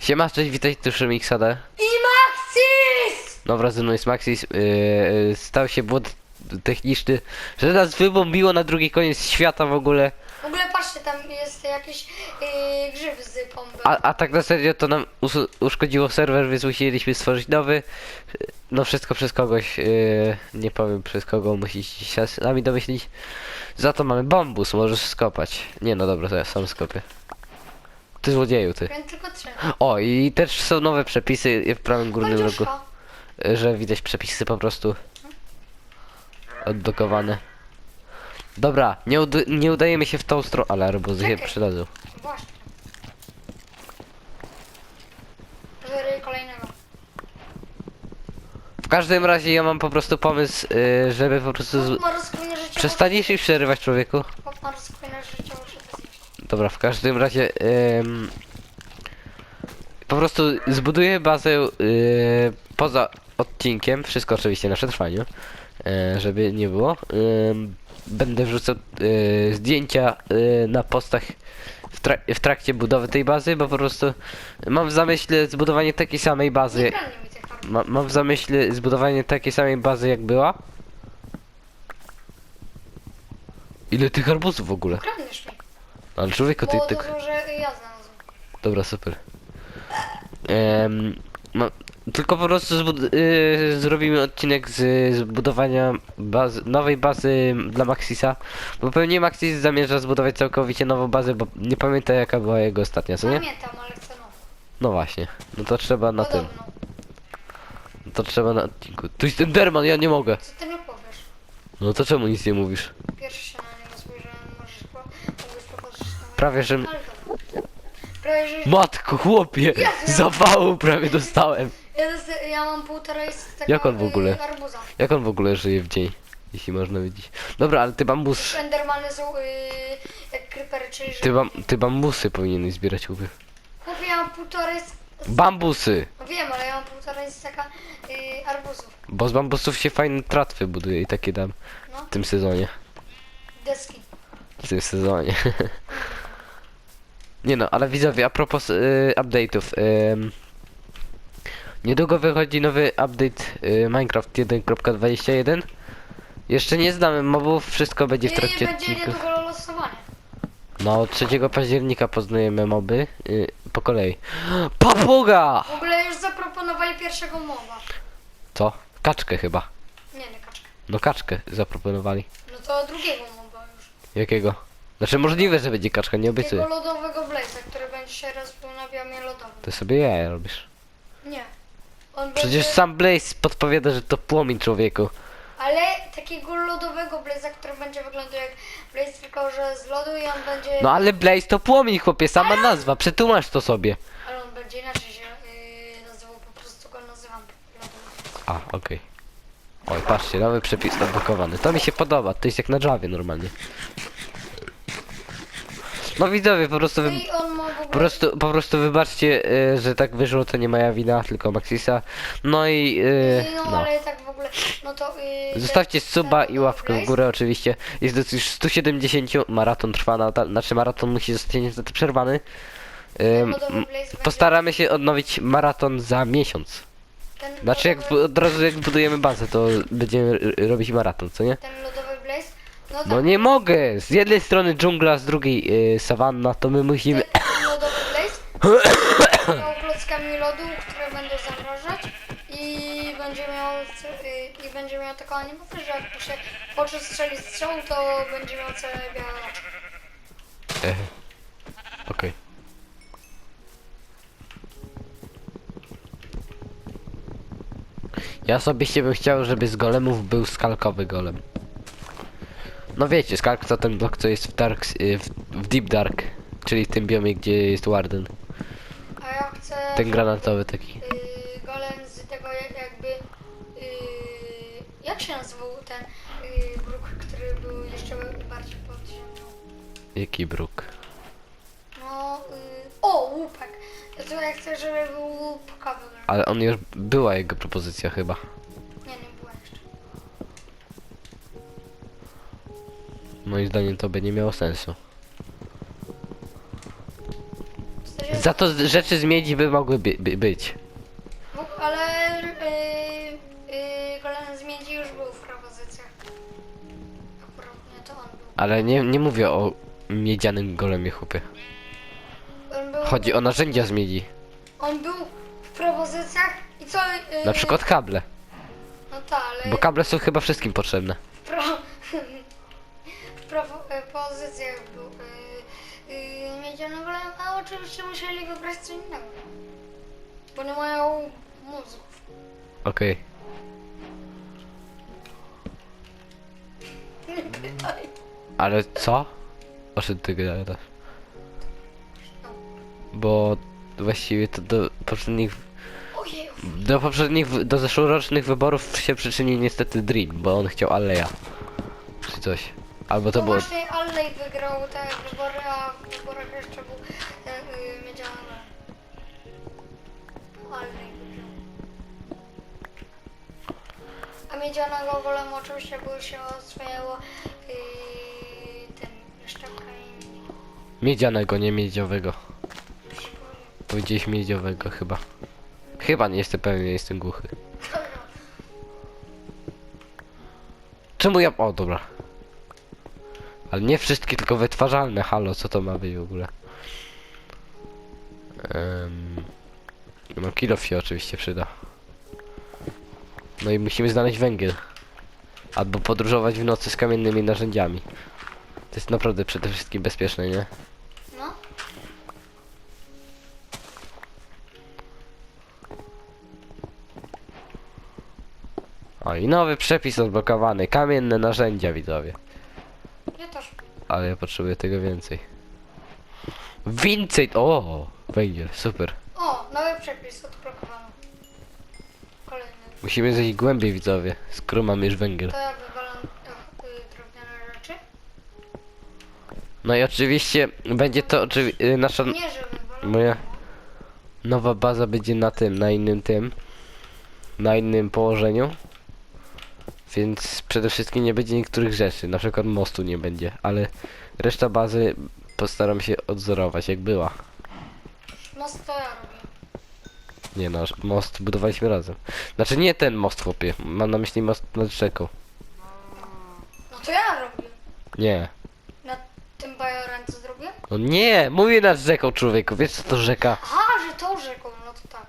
Siema, cześć, witaj, tu Szymik Sada. I Maxis! Dobra, ze mną jest Maxis. Yy, stał się błąd techniczny, że nas wybombiło na drugi koniec świata w ogóle. W ogóle patrzcie, tam jest jakiś yy, grzyb z pompy. A, a tak na serio to nam uszkodziło serwer, więc musieliśmy stworzyć nowy. No wszystko przez kogoś, yy, nie powiem przez kogo, musicie się sami domyślić. Za to mamy bambus, możesz skopać. Nie no dobra, to ja sam skopię. Ty złodzieju, ty. Więc tylko trzy. O, i też są nowe przepisy w prawym górnym rogu. Kociuszko. że widać przepisy po prostu odblokowane. Dobra, nie, ud nie udajemy się w tą stronę, ale arbuzy się Czekaj. przydadzą. Właśnie. Żery kolejnego. W każdym razie ja mam po prostu pomysł, y, żeby po prostu... Z... Życie. Przestaniesz przerywać człowieku? Chłop ma rozkminę życie, muszę to zjeść. Dobra, w każdym razie... po prostu zbuduję bazę y, poza odcinkiem, wszystko oczywiście na przetrwaniu, y, żeby nie było. Ym, będę wrzucał y, zdjęcia y, na postach w, trak- w trakcie budowy tej bazy, bo po prostu mam w zamyśle zbudowanie takiej samej bazy. Ma, mam w zamyśle zbudowanie takiej samej bazy jak była. Ile tych arbuzów w ogóle? Kradniesz mi. Ale człowieku, ty Bo tak... to, że ja znalazłem. Dobra, super. Em, no, tylko po prostu zbud- y, zrobimy odcinek z zbudowania bazy, nowej bazy dla Maxisa, bo pewnie Maxis zamierza zbudować całkowicie nową bazę, bo nie pamięta jaka była jego ostatnia, co nie? Pamiętam, ale chcę nową. No właśnie, no to trzeba na tym, Podobną. to trzeba na odcinku. Tu jest Enderman, ja nie mogę. Co ty mi powiesz? No to czemu nic nie mówisz? Pierwszy się na niego spojrzałem, możesz po, mógłbyś popatrzeć na moje- Prawie, że... Prawie, że... Matko, chłopie! Zawału prawie dostałem. Ja, dosta- ja mam półtora jest takiego Jak on w ogóle? y, arbuza. Jak on w ogóle żyje w dzień? Jeśli można wiedzieć. Dobra, ale ty bambus... Endermany są y, jak creepery, czyli że... Ty, bam, ty bambusy powinieneś zbierać łby. Chłopie, ja mam półtora jest... Bambusy! No wiem, ale ja mam półtora jest taka y, arbuzów. Bo z bambusów się fajne tratwy buduje i takie dam No, w tym sezonie. deski. W tym sezonie. Nie no, ale widzowie, a propos y, update'ów. niedługo wychodzi nowy update y, Minecraft 1.21. Jeszcze nie znamy mobów, wszystko będzie w trakcie będzie odcinków. niedługo losowanie. No, 3 października poznajemy moby y, po kolei. Papuga! W ogóle już zaproponowali pierwszego mowa. Co? Kaczkę chyba. Nie, nie kaczkę. No kaczkę zaproponowali. No to drugiego mowa już. Jakiego? Znaczy możliwe, że będzie kaczka, nie obiecuję. Takiego lodowego blaze'a, który będzie się rozbił na biomie lodowym. To sobie jaja robisz. Nie. On Przecież będzie... sam Blaze podpowiada, że to płomień człowieku. Ale takiego lodowego blaze'a, który będzie wyglądał jak blaze, tylko że z lodu i on będzie... No ale Blaze to płomień, chłopie, sama nazwa, przetłumacz to sobie. Ale on będzie inaczej się yy, nazywał, po prostu go nazywam lodowy. A, okej. Oj, patrzcie, nowy przepis odblokowany. To mi się podoba, to jest jak na Javie normalnie. No widzowie, po prostu wy... No i on ma w ogóle... Po prostu, po prostu wybaczcie, y, że tak wyszło, to nie moja wina, tylko Maxisa. No i, y, no, no. ale tak w ogóle, no to... Yy, Zostawcie suba i łapkę w górę oczywiście. Jest do już 170, maraton trwa nadal, znaczy maraton musi zostać niestety przerwany. Ym, m- będzie- postaramy się odnowić maraton za miesiąc. ten Znaczy jak lodowy- od razu jak budujemy bazę, to będziemy r- robić maraton, co nie? Ten lodowy blaze, no tak, No nie mogę! Z jednej strony dżungla, z drugiej y, sawanna, to my musimy... ten, ten lodowy blaze miał klockami lodu, które będą zamrażać i będzie miał, y, i będzie miał taką animację, że jak się w oczy strzeli strzał, to będzie miał całe białe oczy. E, Okej. Ja osobiście bym chciał, żeby z golemów był skalkowy golem. No wiecie, skalk to ten blok, co jest w Dark, y, w, w Deep Dark, czyli w tym biomie, gdzie jest Warden. A ja chcę... Ten granatowy taki. y, golem z tego jak- jakby... y, jak się nazywał ten y, bruk, który był jeszcze bardziej pod ziemią? Jaki bruk. No... Y, o, łupek! Ja chcę, żeby był łupkowy. Ale on już była jego propozycja chyba. Moim zdaniem to by nie miało sensu. Sensie Za to rzeczy z miedzi by mogły by, by, być. W- Ale yy, yy, golem z miedzi już był w propozycjach. Akurat nie to on był. Ale nie, nie mówię o miedzianym golemie chłopie. On był, Chodzi o narzędzia z miedzi. on był w propozycjach i co... Yy, Na przykład kable. No tak, ale Bo kable są chyba wszystkim potrzebne. Oczywiście musieli wybrać co innego. Bo nie mają mózgów. Okej. Ale co? O czym ty gadasz? Bo właściwie to do poprzednich Ojej, do poprzednich do zeszłorocznych wyborów się przyczynił niestety Dream, bo on chciał Alleja. Czy coś. Albo to to było. właśnie Alley wygrał te wybory, a w wyborach jeszcze był A miedzianego golem oczywiście się oswajało yy, tym szczepkami. Miedzianego, nie miedziowego. Powiedziałeś miedziowego chyba. Chyba nie jestem pewien, jestem głuchy. Czemu ja... O, dobra. Ale nie wszystkie, tylko wytwarzalne. Halo, co to ma być w ogóle? Um, no kilof się oczywiście przyda. No i musimy znaleźć węgiel. Albo podróżować w nocy z kamiennymi narzędziami. To jest naprawdę przede wszystkim bezpieczne, nie? No, O i nowy przepis odblokowany. Kamienne narzędzia widzowie. ja też. Ale ja potrzebuję tego więcej. Więcej! O! Węgiel, super. Nowy przepis odblokowano. Kolejny. Musimy zejść głębiej widzowie. Skoro mamy już węgiel. To ja wywalam te y, drewniane rzeczy. No i oczywiście będzie to oczywi- y, nasza Nie, że wywalam. moja nowa baza będzie na tym, na innym tym. Na innym położeniu. Więc przede wszystkim nie będzie niektórych rzeczy. Na przykład mostu nie będzie, ale reszta bazy postaram się odzorować jak była. Most to ja robię. Nie no, most budowaliśmy razem. Znaczy nie ten most chłopie, mam na myśli most nad rzeką. No to ja robię. Nie. Na tym bajorem co zrobię? No nie, mówię nad rzeką człowieku, wiesz co to rzeka? Aha, że tą rzeką, no to tak.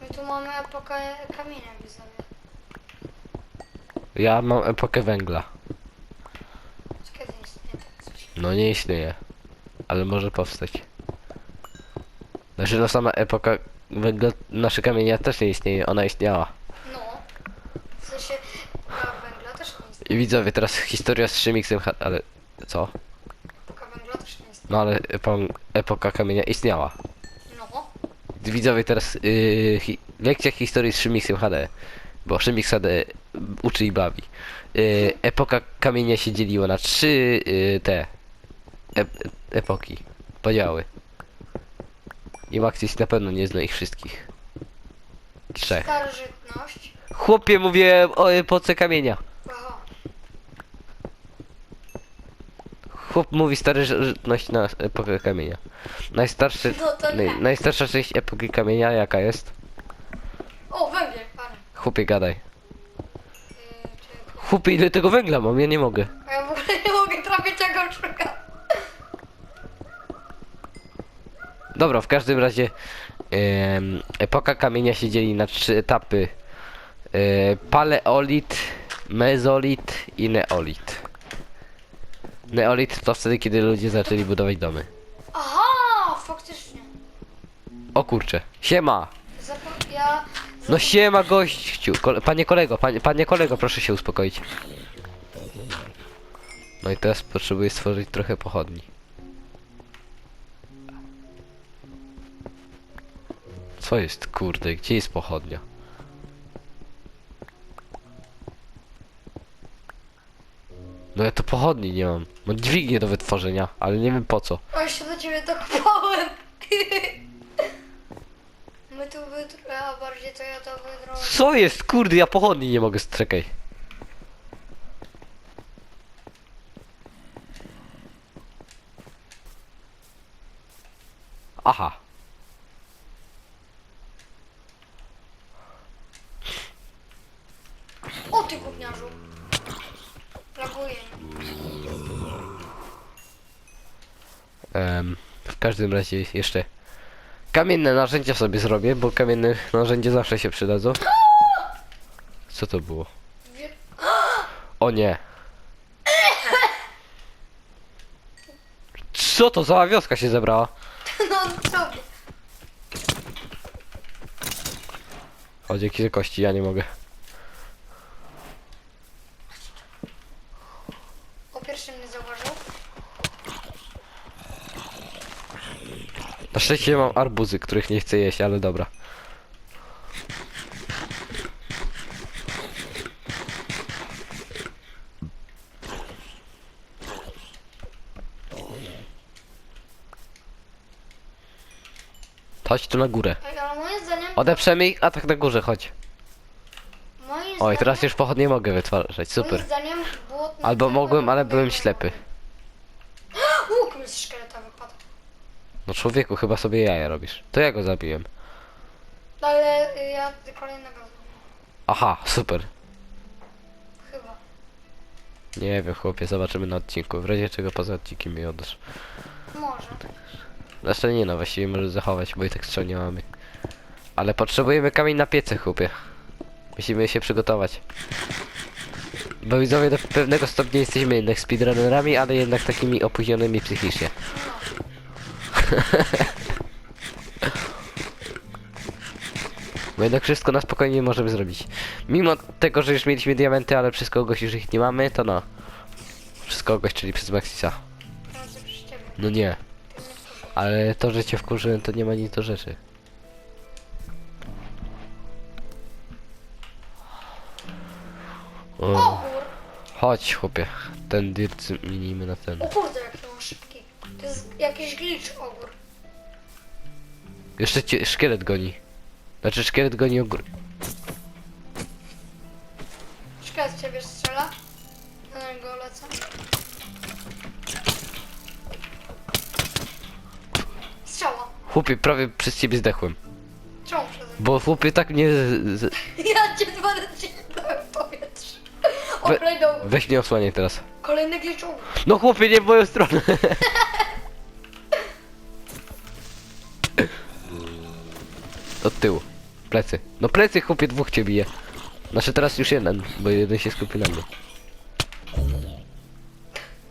My tu mamy epokę kamienia widzowie. Ja mam epokę węgla. Od Kiedy istnieje tak coś? No nie istnieje. Ale może powstać. Znaczy no sama epoka węgla, nasze kamienia też nie istnieje, ona istniała. No. W sensie, a węgla też nie istnieje. I widzowie, teraz historia z Szymixem, ha- ale co? Epoka węgla też nie istnieje. No ale epo- epoka kamienia istniała. No. Widzowie, teraz yy, hi lekcja historii z Szymixem HD. Bo Szymix HD uczy i bawi. Yy, epoka kamienia się dzieliła na trzy yy, te ep epoki. Podziały. I Maxis na pewno nie zna ich wszystkich. Trzech. Starożytność. Chłopie, mówię o epoce kamienia. Aha. Chłop mówi starożytność na epokę kamienia. Najstarszy, No to nie. naj, najstarsza część epoki kamienia jaka jest? Chłopie, gadaj. Chłopie, ile tego węgla mam? Ja nie mogę. A ja w ogóle nie mogę trafić jak on szuka. Dobra, w każdym razie em, epoka kamienia się dzieli na trzy etapy. E, paleolit, mezolit i neolit. Neolit to wtedy, kiedy ludzie zaczęli budować domy. Aha, faktycznie. O kurcze, siema! Ja... No siema gościu, kole, panie kolego, panie, panie kolego, proszę się uspokoić. No i teraz potrzebuję stworzyć trochę pochodni. Co jest, kurde, gdzie jest pochodnia? No ja tu pochodni nie mam. Mam dźwignię do wytworzenia, ale nie wiem po co. Do ciebie My tu wytr... a bardziej to ja to wydrobię. Co jest? Kurde, ja pochodni nie mogę strzekaj. Aha. O ty gówniarzu. Laguje. Em, w każdym razie jeszcze kamienne narzędzia sobie zrobię, bo kamienne narzędzia zawsze się przydadzą. Co to było? O nie. Co to za wioska się zebrała? No co? Dzięki za kości, ja nie mogę. O pierwszym nie zauważył. Na szczęście mam arbuzy, których nie chcę jeść, ale dobra. Chodź tu na górę. Ej, ale moim zdaniem... Odeprzemy ich, a tak na górze, chodź. Moim Oj, zdaniem, teraz już pochodnie mogę wytwarzać, super. Moim zdaniem błotne Albo mogłem, ale by byłem ślepy. Łuk mi z. No człowieku, chyba sobie jaja robisz. To ja go zabiłem. Ale y, ja kolejnego. Aha, super. Chyba. Nie wiem, chłopie, zobaczymy na odcinku. W razie czego poza odcinkiem mi oddasz. Może. Zresztą nie no, właściwie może zachować, bo i tak strzał nie mamy. Ale potrzebujemy kamień na piece, chłopie. Musimy się przygotować. Bo widzowie do pewnego stopnia jesteśmy jednak speedrunnerami, ale jednak takimi opóźnionymi psychicznie. Bo jednak wszystko na spokojnie możemy zrobić. Mimo tego, że już mieliśmy diamenty, ale przez kogoś już ich nie mamy, to no. Przez kogoś, czyli przez Maxisa. No nie. Ale to, że cię wkurzyłem, to nie ma nic do rzeczy. O, chodź, chłopie. Ten dirt zmienimy na ten. O kurde, jaki on szybki. To jest jakiś glitch ogór. Jeszcze cię szkielet goni. Znaczy szkielet goni ogór. Szkielet ciebie strzela. Na niego lecę. Strzała. Chłopie, prawie przez ciebie zdechłem. Czemu przeze Bo chłopie tak mnie... Z, z, Ja cię dwa razy w powietrzu. O, We- kolejną. weź nie osłaniaj teraz. Kolejny glitch ogór. No chłopie, nie w moją stronę. Od tyłu. Plecy. No plecy chłopie dwóch cię bije. Znaczy teraz już jeden, bo jeden się skupi na mnie.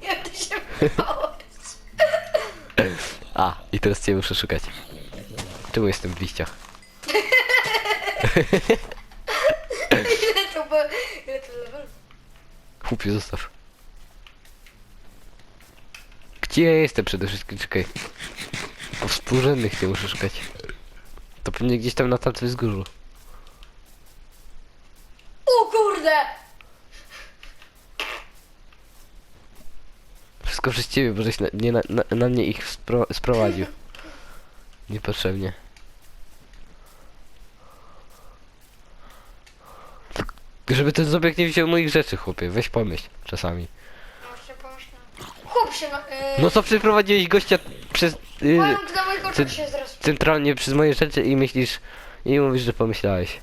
Jak ty się? A, i teraz cię muszę szukać. Czemu jestem w liściach? Ile to było? Ile to level? Chłopie, zostaw. Gdzie ja jestem przede wszystkim? Czekaj. Po współrzędnych cię muszę szukać. To pewnie gdzieś tam na tamtym wzgórzu. O kurde! Wszystko przez ciebie, bo żeś na, nie, na, na, na mnie ich spro, sprowadził. Niepotrzebnie. Żeby ten zobieg nie wziął moich rzeczy, chłopie. Weź pomyśl czasami. Może pomyślałem. Chłop się na... Yy, No co przyprowadziłeś gościa przez... Yy, zrespił. centralnie przez moje rzeczy i myślisz... I mówisz, że pomyślałeś.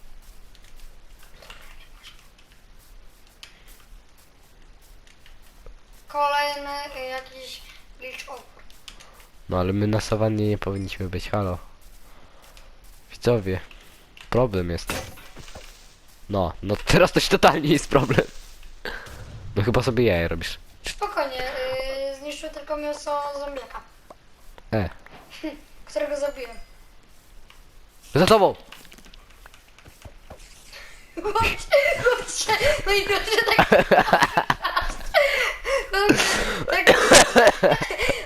Kolejny y, jakiś glitch. No ale my na sawannie nie powinniśmy być, halo. Widzowie. Problem jest. No, no teraz to totalnie jest problem. No chyba sobie jaja robisz. Spokojnie, yy, zniszczył tylko mięso zombiaka, E, którego zabiłem. za tobą! Chodźcie, no i proszę tak... tak...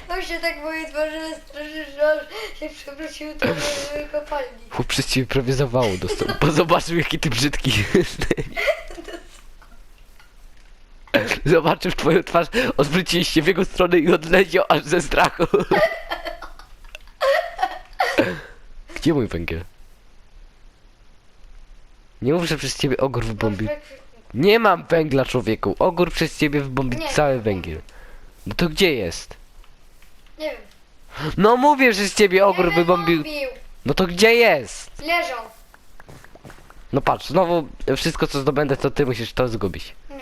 On się tak moje twarze straszy, że aż się przewrócił to w kopalni. Chłop przez ciebie prawie zawału dostał, bo zobaczył jaki ty brzydki jesteś. Zobaczył twoją twarz, odwróciłeś się w jego stronę i odleciał aż ze strachu. Gdzie mój węgiel? Nie mów, że przez ciebie ogór wybombił. Nie mam węgla, człowieku. Ogór przez ciebie wybombił Nie. cały węgiel. No to gdzie jest? Nie wiem. No mówię, że z ciebie ogór wybombił. No to gdzie jest? Leżał. No patrz, znowu wszystko co zdobędę, to ty musisz to zgubić. Nie.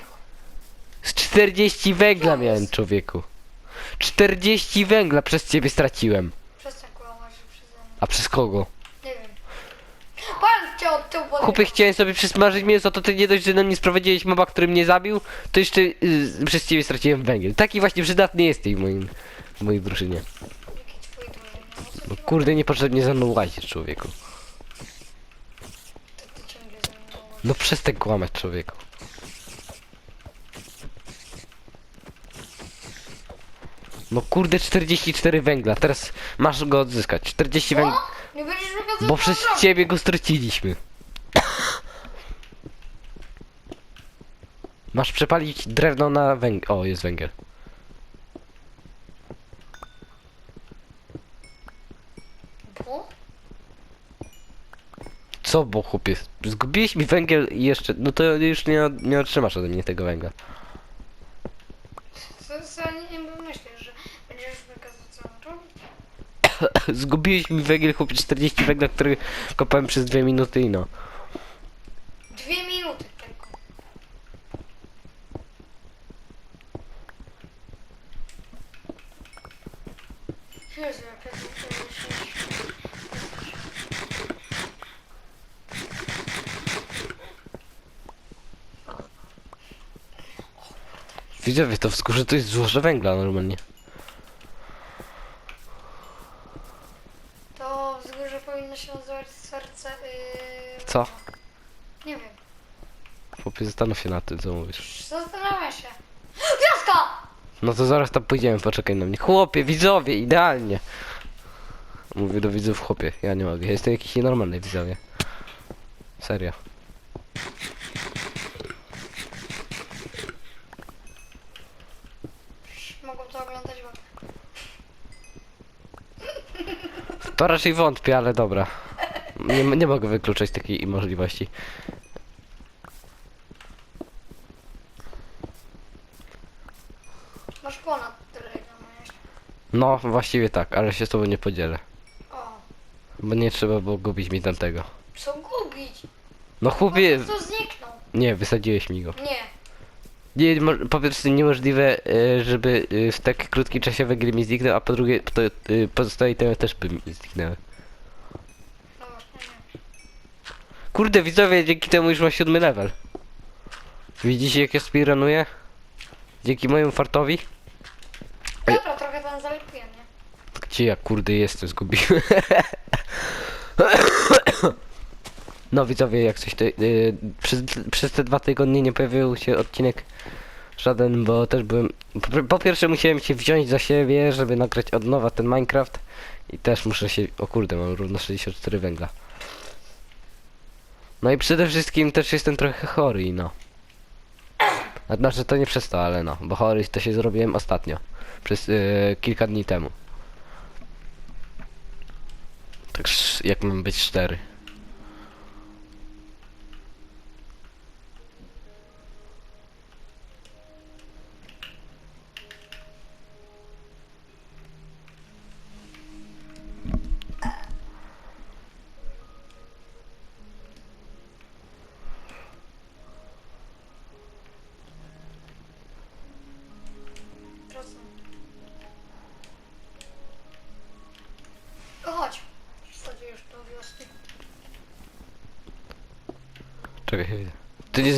Z 40 węgla miałem, człowieku. 40 węgla przez ciebie straciłem. Przestań kłamać, że przeze mnie. A przez kogo? Cię od tyłu podjechał. Chłopie, chciałem sobie przysmażyć mięso, to ty nie dość, że na mnie sprowadziłeś moba, który mnie zabił, to jeszcze y, przez ciebie straciłem węgiel. Taki właśnie przydatny jesteś w moim, w mojej drużynie. Jaki twój drużynie? No co ty kurde, niepotrzebnie za mną łazisz, człowieku. To ty ciągle ze mną. No przestań kłamać, człowieku. No kurde, 44 węgla, teraz masz go odzyskać. 40 węgla! Nie będziesz bo przez ciebie go straciliśmy. Masz przepalić drewno na węgiel. O, jest węgiel. Bo? Co, bo chłopie, zgubiłeś mi węgiel i jeszcze, no to już nie, nie otrzymasz ode mnie tego węgla. Co, co nie, nie myślisz, że będziesz wykazał co on robi? Zgubiłeś mi węgiel, chłopie, 40 węgla, który kopałem przez dwie minuty i no. Dwie minuty tylko. Jezu, jak ja to Widzowie, to wzgórze to jest złoże węgla normalnie. To wzgórze powinno się nazywać serce... Yy... Co? Nie wiem. Chłopie, zastanów się nad tym, co mówisz. Zastanawiam się. Wioska! No to zaraz tam pójdziemy, poczekaj na mnie. Chłopie, widzowie, idealnie. Mówię do widzów, chłopie, ja nie mogę, jestem jakiś nienormalny, widzowie. Serio. Mogą to oglądać, bo... To raczej wątpię, ale dobra. Nie, nie mogę wykluczać takiej możliwości. Masz ponad tyle, ile miałeś. No, właściwie tak, ale się z tobą nie podzielę. O, Bo nie trzeba było gubić mi tamtego. co gubić? No chłopie, To zniknął. nie, wysadziłeś mi go. Nie. Nie, mo- po pierwsze niemożliwe, e, żeby e, w tak krótkim czasie węgiel mi zniknął, a po drugie to, e, pozostałe temy też by mi zniknęły. No właśnie, nie. Kurde, widzowie, dzięki temu już mam siódmy level. Widzicie jak ja speedrunuję? Dzięki mojemu fartowi? Ej. Dobra, trochę tam zalepiłem, nie? Gdzie ja kurde jestem, zgubiłem. No widzowie, jak coś to... Yy, przez, przez te dwa tygodnie nie pojawił się odcinek żaden, bo też byłem... Po, po pierwsze musiałem się wziąć za siebie, żeby nagrać od nowa ten Minecraft. I też muszę się... O kurde, mam równo 64 węgla. No i przede wszystkim też jestem trochę chory i no. Znaczy to nie przez to, ale no, bo chory to się zrobiłem ostatnio. Przez yy, kilka dni temu. Tak jak mam być szczery.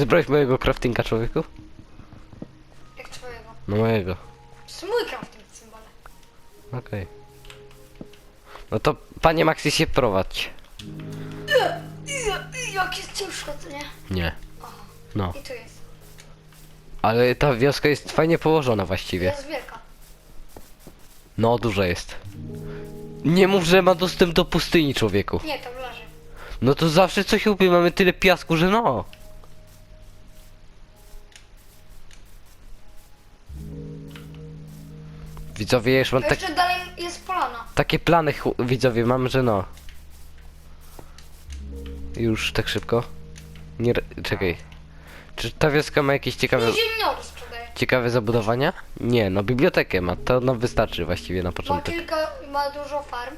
Zebrałeś mojego craftinga człowieku? Jak twojego. No mojego. To jest mój crafting symbole. Okej. No to panie Maxi się prowadź. Jak jest ciężko, to nie? Nie. No. I tu jest. Ale ta wioska jest fajnie położona właściwie. Jest wielka. No duża jest. Nie mów, że ma dostęp do pustyni człowieku. Nie, to blaży. No to zawsze coś upie, mamy tyle piasku, że no. Widzowie, już mam tak, jeszcze dalej jest polana. takie plany, chu- widzowie, mam, że no. Już tak szybko. Nie, czekaj. Czy ta wioska ma jakieś ciekawe, sprzedaje. ciekawe zabudowania? Nie, no bibliotekę ma, to no wystarczy właściwie na Ma początek. kilka, ma dużo farm.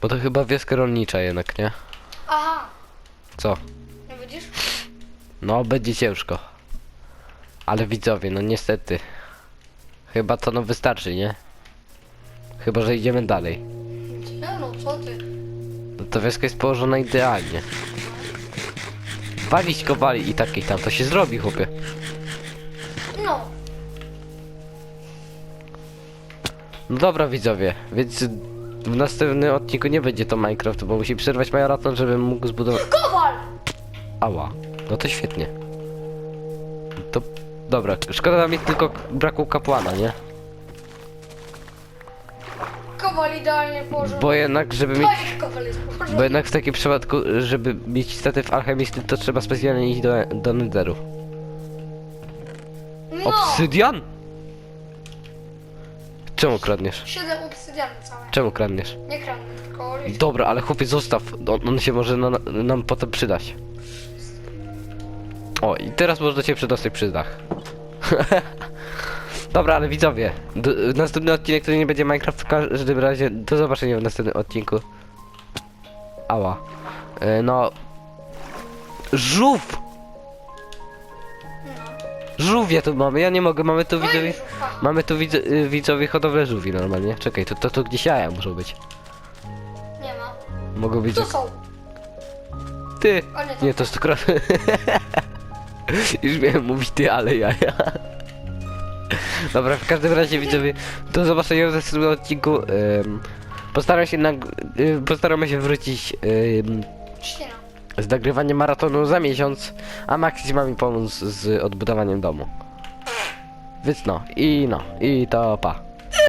Bo to chyba wioska rolnicza jednak, nie? Aha, Co? nie widzisz? No, będzie ciężko. Ale widzowie, no niestety. Chyba to no wystarczy, nie? Chyba, że idziemy dalej. Nie no, co ty? No to wioska jest położona idealnie. Walić go wali i tak i tam, to się zrobi, chłopie. No, No dobra, widzowie, więc w następnym odcinku nie będzie to Minecraft, bo musi przerwać maraton, żebym mógł zbudować... kowal! Ała, no to świetnie. To... Dobra, szkoda mi tylko braku kapłana, nie? Kowal idealnie położony. Bo jednak, żeby mieć... Fajnie kowal jest położony. Bo jednak w takim przypadku, żeby mieć statyw alchemisty, to trzeba specjalnie iść do, do Netheru. No, Obsydian? Czemu kradniesz? siedem obsydiany całe. Czemu kradniesz? Nie kradnę, tylko. Dobra, ale chłopie zostaw, on, on się może na, nam potem przydać. O, i teraz można cię przedostać przy dach. Dobra, ale widzowie, do, następny odcinek to nie będzie Minecraft, w każdym razie do zobaczenia w następnym odcinku. Ała. E, no... Żółw! No. Żółwie tu mamy, ja nie mogę, mamy tu widzowie... Fajnie, żółwa. Mamy tu widz, y, widzowie hodowlę żółwi normalnie. Czekaj, to, to, to gdzieś jaja muszą być. Nie ma. Mogą być... Tu są. Ty! Nie, to jest krok. Już miałem mówić ty, ale jaja. Dobra, w każdym razie widzowie, do zobaczenia w następnym odcinku. Ym, postaram się nag... y, postaramy się wrócić z nagrywaniem maratonu za miesiąc, a Maxi ma mi pomóc z odbudowaniem domu. Więc no, i no, i to pa.